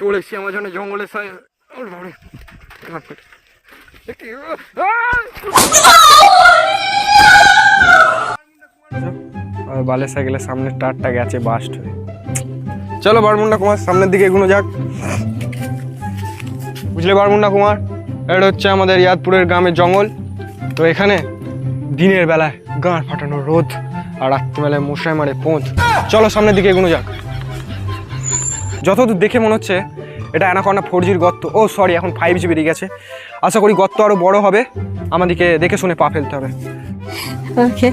চলে এসেছি আমার জন্য জঙ্গলের সাই বালের সাইকেলের সামনের টারটা গেছে বাস্ট চলো বারমুন্ডা কুমার, সামনের দিকে এগুলো যাক। বুঝলে বারমুন্ডা কুমার? এটা হচ্ছে আমাদের ইয়াদপুরের গ্রামের জঙ্গল। তো এখানে দিনের বেলায় গাঁড় ফাটানো রোদ আর রাত্রিবেলায় মশাই মারে পোঁত চলো সামনের দিকে এগুলো যাক। যতদূর দেখে মনে হচ্ছে এটা অ্যানাকন্ডা ফোর জির গর্ত। ও সরি এখন ফাইভ জি বেরিয়ে গেছে। আশা করি গর্ত আরও বড় হবে। আমাদেরকে দেখে শুনে পা ফেলতে হবে। ওকে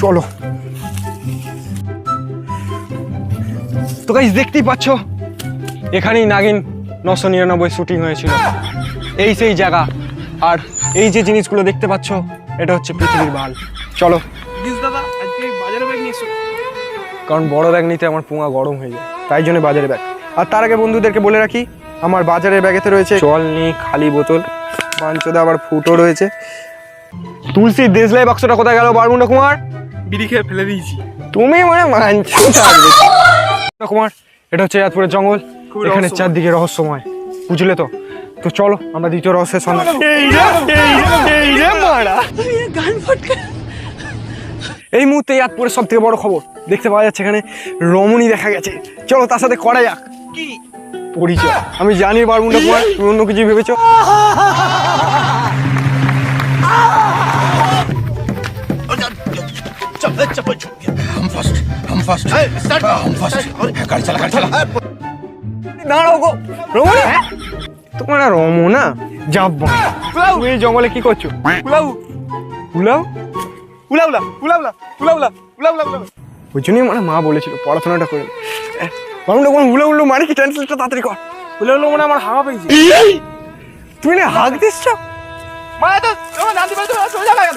চলো। তো গাইজ দেখতেই পাচ্ছ এখানেই নাগিন নশো নিরানব্বই শুটিং হয়েছিল। এই সেই জায়গা। আর এই যে জিনিসগুলো দেখতে পাচ্ছ এটা হচ্ছে পৃথিবীর বাল। চলো। দাদা আজকে বাজারে ব্যাগ নিয়ে এসো। কারণ বড় ব্যাগ নিতে আমার পুঙা গরম হয়ে যায়। তাই জন্য বাজারে ব্যাগ আর তার আগে বন্ধুদেরকে বলে রাখি আমার বাজারের ব্যাগেতে রয়েছে জল নেই খালি বোতল পাঞ্চদা আবার ফুটো রয়েছে। তুলসী দেশলাই বাক্সটা কোথায় গেল বারমুন্ডা কুমার? বিড়ি খেয়ে ফেলে দিয়েছি। তুমি মানে মানছো কুমার এটা হচ্ছে ইয়াদপুরের জঙ্গল এখানে চারদিকে রহস্যময় বুঝলে তো? তো চলো আমরা দ্বিতীয় রহস্যের সন্ধান এই মুহূর্তে ইয়াদপুরের সব থেকে বড় খবর দেখতে পাওয়া যাচ্ছে এখানে রমণী দেখা গেছে। চলো তার সাথে করা যাক। কি? পরিচয়। আমি জানি বারমুন্ডা কুমার তুমি অন্য কিছু ভেবেছ? গো। তোমার রমো না? জঙ্গলে কি করছ? উলাউ উলাউ ওই জন্যই মানে মা বলেছিল পড়াশোনাটা করে বারমুন্ডা কোন উলো উলো মারি কি ট্রান্সলেটটা তাড়াতাড়ি কর। উলা উলু মানে আমার হাওয়া পেয়েছে। তুমি না হাঁক দিচ্ছ? মানে তো জানতে পারছ চলে লাগা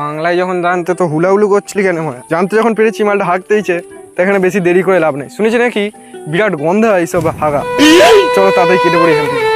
বাংলায় যখন জানতে তো হুলা হুলাহুলু করছিলি কেন মানে জানতে যখন পেরেছি মালটা হাঁকতেইছে তো এখানে বেশি দেরি করে লাভ নেই। শুনেছি নাকি বিরাট গন্ধ হয় এইসব হাগা। চলো তাড়াতাড়ি কেটে পড়ি এখান থেকে।